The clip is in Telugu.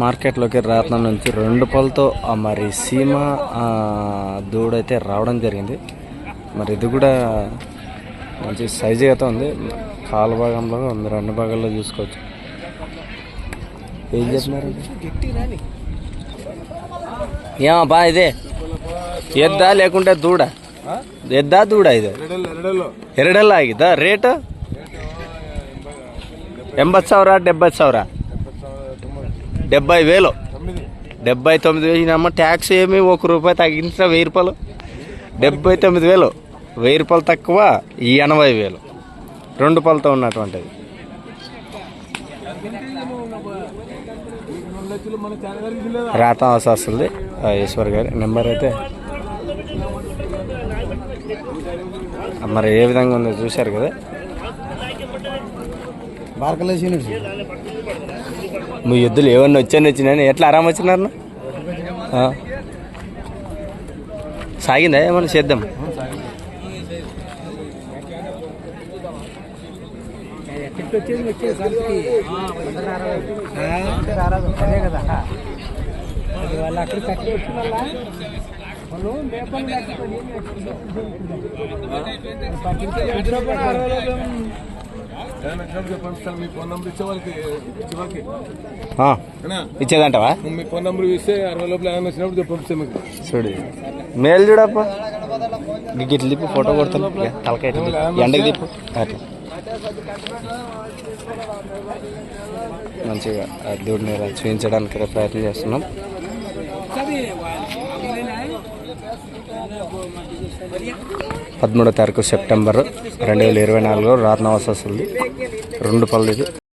మార్కెట్లోకి రాత్నం నుంచి రెండు పళ్ళతో ఆ మరి సీమ ఆ, దూడైతే రావడం జరిగింది మరి ఇది కూడా మంచి సైజు అయితే ఉంది కాలు భాగంలో ఉంది రెండు భాగాల్లో చూసుకోవచ్చు ఏం చెప్తున్నారు ఏమబ్బా ఇదే ఎద్దా లేకుంటే దూడ ఎద్దా దూడ ఇది ಎರಡೆಲ್ಲ ಆಗಿದ ರೇಟ್ ಎಂಬತ್ತು ಸಾವಿರ ಡೆಬ್ಬತ್ತು ಸಾವಿರ డెబ్బై వేలు. డెబ్బై తొమ్మిది వేలు ఈయనమ్మ ట్యాక్స్ ఏమి ఒక రూపాయి తగ్గించిన వెయ్యి రూపాయలు. డెబ్బై తొమ్మిది వేలు. వెయ్యి రూపాయలు తక్కువ ఈ ఎనభై వేలు. రెండు పళ్ళతో ఉన్నటువంటిది. రాత వస్తుంది ఈశ్వర్ గారి నెంబర్ అయితే. మరి ఏ విధంగా ఉందో చూశారు కదా. బార్కలేసి మీ ఎద్దులు ఏమన్నా వచ్చాను వచ్చినాయని ఎట్లా ఆరామ్ వచ్చినారు సాగిందా ఏమన్నా చేద్దాం? అక్కడ ఇచ్చేదంటవా? మీ ఫోన్ నెంబర్ ఇస్తే అరవై లోపల వచ్చినప్పుడు పంపిస్తాం మీకు. చూడు మేలు చూడప్ప. గిట్ల తిప్పు ఫోటో కొడతాను తలకాయ. ఎండకి తిప్పు. అట్లా. మంచిగా ఇలా చూపించడానికి ప్రయత్నం చేస్తున్నాం. పదమూడో తారీఖు సెప్టెంబర్ రెండు వేల ఇరవై నాలుగులో రాత్నవాస వస్తుంది రెండు పళ్ళు ఇది.